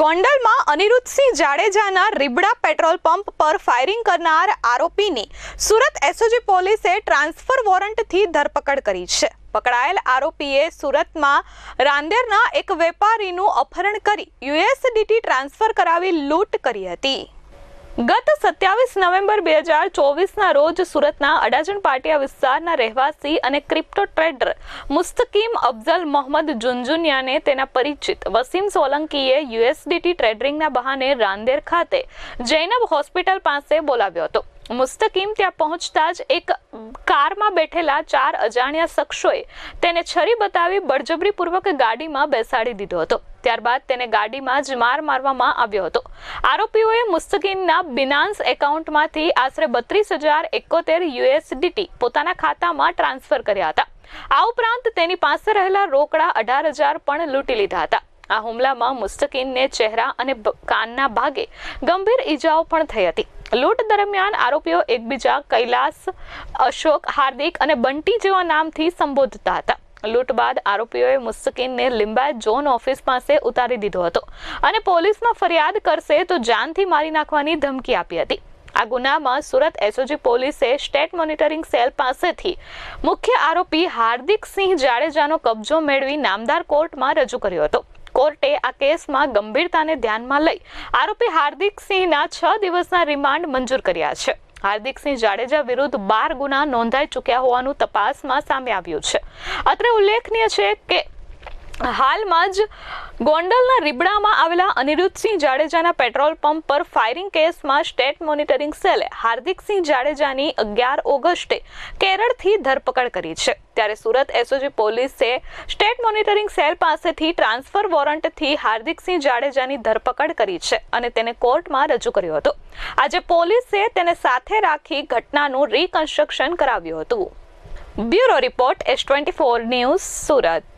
ગોંડલમાં અનિરુદ્ધસિંહ જાડેજાના Ribda petrol pump પર ફાયરિંગ કરનાર આરોપીની સુરત એસઓજી પોલીસે ટ્રાન્સફર વોરંટથી ધરપકડ કરી છે. પકડાયેલ આરોપીએ સુરતમાં રાંદેરના એક વેપારીનું અપહરણ કરી યુએસડીટી ટ્રાન્સફર કરાવી લૂંટ કરી હતી. ગત સત્યાવીસ નવેમ્બર બે હજાર ચોવીસના રોજ સુરતના અડાજણ પાટિયા વિસ્તારના રહેવાસી અને ક્રિપ્ટો ટ્રેડર મુસ્તકીમ અફઝલ મોહમ્મદ જુનજુનિયાને તેના પરિચિત વસીમ સોલંકીએ યુએસડીટી ટ્રેડરિંગના બહાને રાંદેર ખાતે જૈનબ હોસ્પિટલ પાસે બોલાવ્યો હતો. મુસ્તકીમ ત્યાં પહોંચતા જ એક કારમાં બેઠેલા ચાર અજાણ્યા શખ્સોએ તેને છરી બતાવી બળજબરીપૂર્વક ગાડીમાં બેસાડી દીધો હતો. ત્યારબાદ તેને ગાડીમાં જ માર મારવામાં આવ્યો હતો. આરોપીઓએ મુસ્તકીનના બિનાન્સ એકાઉન્ટમાંથી આશરે બત્રીસ હજાર એકોતેર યુએસડીટી પોતાના ખાતામાં ટ્રાન્સફર કર્યા હતા. આ ઉપરાંત તેની પાસે રહેલા રોકડા અઢાર હજાર પણ લૂંટી લીધા હતા. આ હુમલામાં મુસ્તકીનને ચહેરા અને કાનના ભાગે ગંભીર ઈજાઓ પણ થઈ હતી. લૂંટ દરમિયાન આરોપીઓ એકબીજા કૈલાસ, અશોક, હાર્દિક અને બંટી જેવા નામથી સંબોધતા હતા. લૂંટ બાદ આરોપીઓએ મુસ્તકીનને લિંબાયત ઝોન ઓફિસ પાસે ઉતારી દીધો હતો અને પોલીસમાં ફરિયાદ કરશે તો જાનથી મારી નાખવાની ધમકી આપી હતી. આ ગુનામાં સુરત એસઓજી પોલીસે સ્ટેટ મોનિટરિંગ સેલ પાસેથી મુખ્ય આરોપી હાર્દિક સિંહ જાડેજાનો કબજો મેળવી નામદાર કોર્ટમાં રજૂ કર્યો હતો. કોર્ટે આ કેસમાં ગંભીરતાને ધ્યાનમાં લઈ આરોપી હાર્દિક સિંહના છ દિવસના રિમાન્ડ મંજૂર કર્યા છે. હાર્દિક સિંહ જાડેજા વિરુદ્ધ બાર ગુના નોંધાઈ ચૂક્યા હોવાનું તપાસમાં સામે આવ્યું છે. અત્રે ઉલ્લેખનીય છે કે હાલમાં જ ગોંડલના રીબડામાં આવેલા અનિરુદ્ધસિંહ જાડેજાના પેટ્રોલ પંપ પર ફાયરિંગ કેસમાં સ્ટેટ મોનિટરિંગ સેલે હાર્દિકસિંહ જાડેજાની અગિયાર ઓગસ્ટે કેરળથી ધરપકડ કરી છે. ત્યારે સુરત એસઓજી પોલીસે સ્ટેટ મોનિટરિંગ સેલ પાસેથી ટ્રાન્સફર વોરંટથી હાર્દિકસિંહ જાડેજાની ધરપકડ કરી છે અને તેને કોર્ટમાં રજૂ કર્યો હતો. આજે પોલીસે તેને સાથે રાખી ઘટનાનું રિકન્સ્ટ્રક્શન કરાવ્યું હતું. Bureau report S twenty four news Surat.